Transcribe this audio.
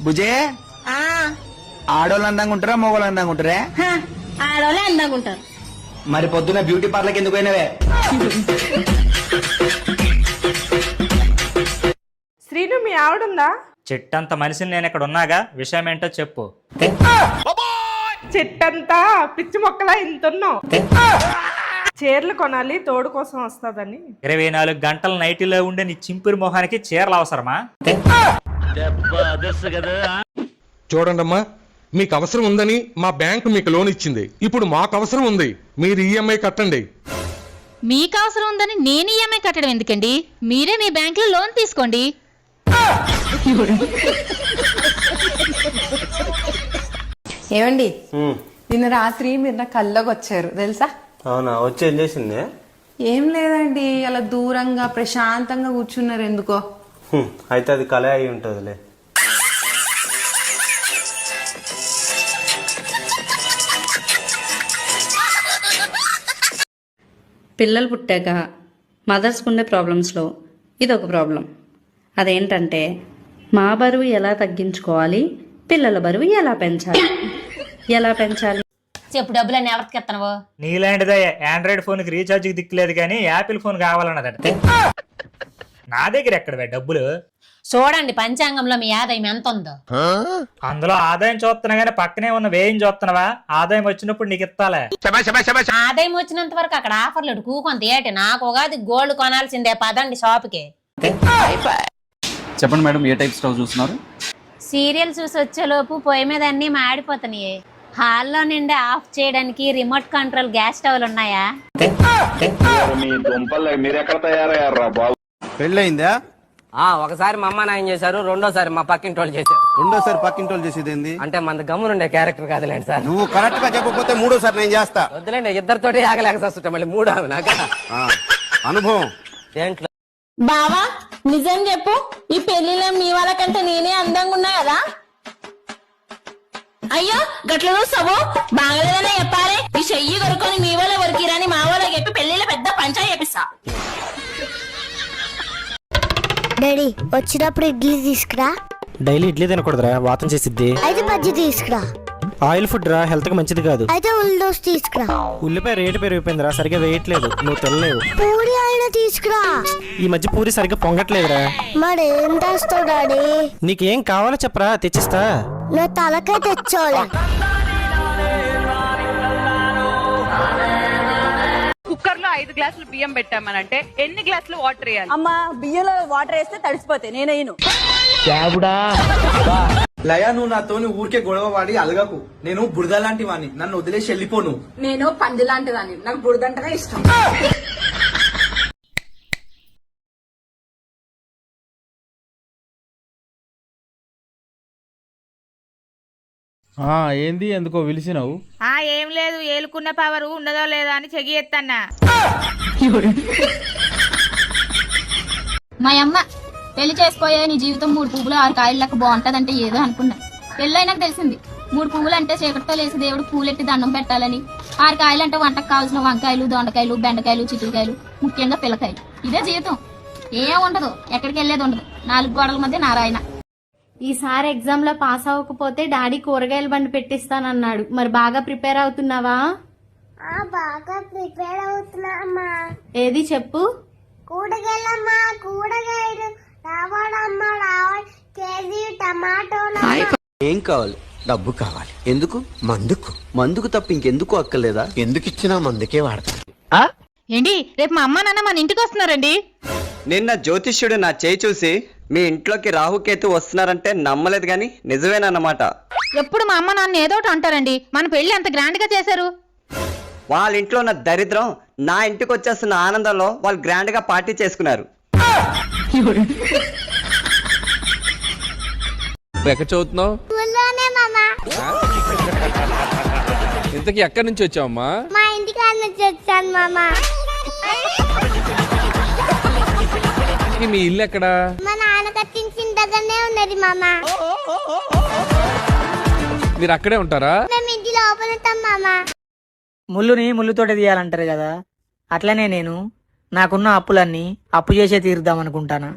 బుజే ఆ. ఆడోళ్ళు అందంగా ఉంటారా మగవాళ్ళు అందంగా ఉంటారా? హ, ఆడవాళ్ళే అందంగా ఉంటారు. మరి పొద్దున్న బ్యూటీ పార్లర్కి ఎందుకు పోయినవే? శ్రీను మీ ఆవిడుందా? చెట్టంత మనిషిని నేను ఇక్కడ ఉన్నాగా విషయం ఏంటో చెప్పు. చెట్టంతా పిచ్చి మొక్కలా ఇంతున్నావు. చీరలు కొనాలి తోడు కోసం వస్తుందని. ఇరవై నాలుగు గంటల నైటీలో ఉండే నీ చింపురి మొహానికి చీరలు అవసరమా? చూడండమ్మా మీకు అవసరం ఉందని మా బ్యాంక్ మీకు లోన్ ఇచ్చింది. ఇప్పుడు మాకు అవసరం ఉంది. మీరు ఈఎంఐ కట్టండి. మీకు అవసరం ఉందని నేను ఈఎంఐ కట్టడం ఎందుకండి? మీరే మీ బ్యాంకులో లోన్ తీసుకోండి. ఏమండి? నిన్న రాత్రి మీరు నా కల్లోకి వచ్చారు తెలుసా? అవునా? వచ్చి ఏం చేసింది? ఏం లేదండి అలా దూరంగా ప్రశాంతంగా కూర్చున్నారు ఎందుకో. అయితే అది కళ అయి ఉంటుందిలే. పిల్లలు పుట్టాక మదర్స్కి ఉండే ప్రాబ్లమ్స్లో ఇది ఒక ప్రాబ్లం అదేంటంటే మా బరువు ఎలా తగ్గించుకోవాలి పిల్లల బరువు ఎలా పెంచాలి? ఎలా పెంచాలి? చెప్పు డబ్బులన్నీ ఎవరికి ఎత్తనవు నీలాంటిదే ఆండ్రాయిడ్ ఫోన్కి రీఛార్జ్కి దిక్కులేదు కానీ యాపిల్ ఫోన్ కావాలన్నదట. నా దగ్గర ఎక్కడవే డబ్బులు? చూడండి పంచాంగంలో మీ ఆదాయం ఎంత ఉందో అందులో ఆదాయం చూస్తున్నా కానీ పక్కనే ఉన్న వేయం చూస్తున్నావా? ఆదాయం వచ్చినప్పుడు నీకు ఇస్తాలే. ఆదాయం వచ్చినంత వరకు అక్కడ ఆఫర్లు కూకొంత ఏటి నాకు ఉగాది గోల్డ్ కొనాల్సిందే. పదండి షాప్కి. చెప్పండి మేడం ఏ టైప్ స్టవ్ చూస్తున్నారు? సీరియల్ చూసి వచ్చేలోపు పొయ్యి మీద అన్ని మాడిపోతున్నాయి. హాల్లో నిండా ఆఫ్ చేయడానికి రిమోట్ కంట్రోల్ గ్యాస్ స్టవ్లు ఉన్నాయా? పెళ్ళయిందా? ఆ ఒకసారి మా అమ్మ నాయన చేశారు రెండోసారి మా పక్కింటి వాళ్ళు చేశారు. రెండోసారి పక్కింటోళ్ళు చేసేది ఏంది అంటే మన గమ్మునుండే క్యారెక్టర్ కాదులేండి సార్. నువ్వు కరెక్ట్గా చెప్పకపోతే మూడోసారి నేను చేస్తా. వద్దులేండి ఇద్దరితోటి ఆగలేక వస్తుంటా మళ్ళీ మూడు ఆమె నాక. ఆ, అనుభవం. దేంట్లో? బావా నిజం చెప్పు. ఈ పెళ్ళిలో మీ వాళ్ళకంటే నేనే అందంగా ఉన్నా కదా? అయ్యో గట్ల చూస్తావు బాగలేదనే చెప్పాలి. ఈ చెయ్యి కొరుకొని మీ వాళ్ళ వరకిరాని మా వాళ్ళకి డాడీ వచ్చినప్పుడు ఇడ్లీ తీసుకురా. డైలీ ఇడ్లీ తినకూడదురా వాతం చేసిద్ది. అయితే బజ్జీ తీసుకురా. ఆయిల్ ఫుడ్ రా హెల్త్కి మంచిది కాదు. అయితే ఉల్దోస్ తీసుకురా. ఉల్లిపాయ రేటు పెరిగిపోయిందిరా సరిగా వేయట్లేదు నువ్వు తినలేవు. పూరి అయినా తీసుకురా. ఈ మధ్య పూరి సరిగ్గా పొంగట్లేదురా. మరి ఏం తెస్తావు డాడీ? నీకేం కావాలో చెప్పరా తెచ్చిస్తా. నా తలకాయ తెచ్చోలే ఐదు గ్లాసులు బియ్యం పెట్టామనంటే ఎన్ని గ్లాసులు వాటర్ వేయాలి? అమ్మా బియ్యంలో వాటర్ వేస్తే తడిసిపోతాయి నేనయ్యను లయ నువ్వు నాతోని ఊరికే గొడవ వాడి అలగకు. నేను బురద లాంటి వాడిని నన్ను వదిలేసి వెళ్ళిపోను. నేను పంది లాంటిదాన్ని నాకు బురదంటనే ఇష్టం. ఏంది ఎందుకో పిలిచినావు ఆ ఏం లేదు ఏలుకున్న పవర్ ఉండదో లేదో అని చెగి ఎత్తన్నా. మా అమ్మ పెళ్ళి చేసుకోయే నీ జీవితం మూడు పువ్వులు ఆరు కాయలు లెక్క బాగుంటదంటే ఏదో అనుకున్నా. పెళ్ళైనాక తెలిసింది మూడు పువ్వులు అంటే చీకటితో లేసి దేవుడు పూలెట్టి దండం పెట్టాలని. ఆరు కాయలు అంటే వంటకు కావాల్సిన వంకాయలు దొండకాయలు బెండకాయలు చిక్కుడుకాయలు ముఖ్యంగా పిల్లకాయలు. ఇదే జీవితం. ఏం ఉండదు ఎక్కడికి వెళ్ళేది ఉండదు. నాలుగు గోడల మధ్య నారాయణ. ఈసారి ఎగ్జామ్లో పాస్ అవ్వకపోతే డాడీ కూరగాయల బండి పెట్టిస్తానన్నాడు. మరి బాగా ప్రిపేర్ అవుతున్నావా? బాగా ప్రిపేర్ అవుతున్నా అమ్మా. ఏది చెప్పు? కూరగాయలమ్మా కూరగాయలు రావడమ్మా రావాలి. కేజీ టమాటోలు ఏం కావాలి? డబ్బు కావాలి. ఎందుకు? మందుకు. మందుకు తప్ప ఇంకెందుకు అక్కర్లేదా? ఎందుకు ఇచ్చినా మందుకే వాడతా ఏంటి రేపు మా అమ్మ నాన్న మన ఇంటికి వస్తున్నారండి. నిన్న జ్యోతిష్యుడు నా చేయి చూసి మీ ఇంట్లోకి రాహుకేతు వస్తున్నారంటే నమ్మలేదు గాని నిజమేనన్నమాట. ఎప్పుడు మా అమ్మ నాన్న ఏదోటి అంటారండి. మన పెళ్ళి అంత గ్రాండ్గా చేశారు? వాళ్ళ ఇంట్లో ఉన్న దరిద్రం నా ఇంటికి వచ్చేస్తున్న ఆనందంలో వాళ్ళు గ్రాండ్గా పార్టీ చేసుకున్నారు. ఎక్కడ చదువుతున్నావు? మామా. ఇంతకీ ఎక్కడి నుంచి వచ్చావమ్మా? మా నుంచి వచ్చాను మామా. మీ ఇల్లు ఎక్కడ? మా దగ్గరనే ఉన్నది మామా. మీరు అక్కడే ఉంటారా? మేము ఇంటి లోపల ఉంటాం మామా. ముళ్ళుని ముళ్ళుతోటి తీయాలంటారు కదా. అట్లనే నేను నాకున్న అప్పులన్నీ అప్పు చేసే తీరుద్దాం అనుకుంటానా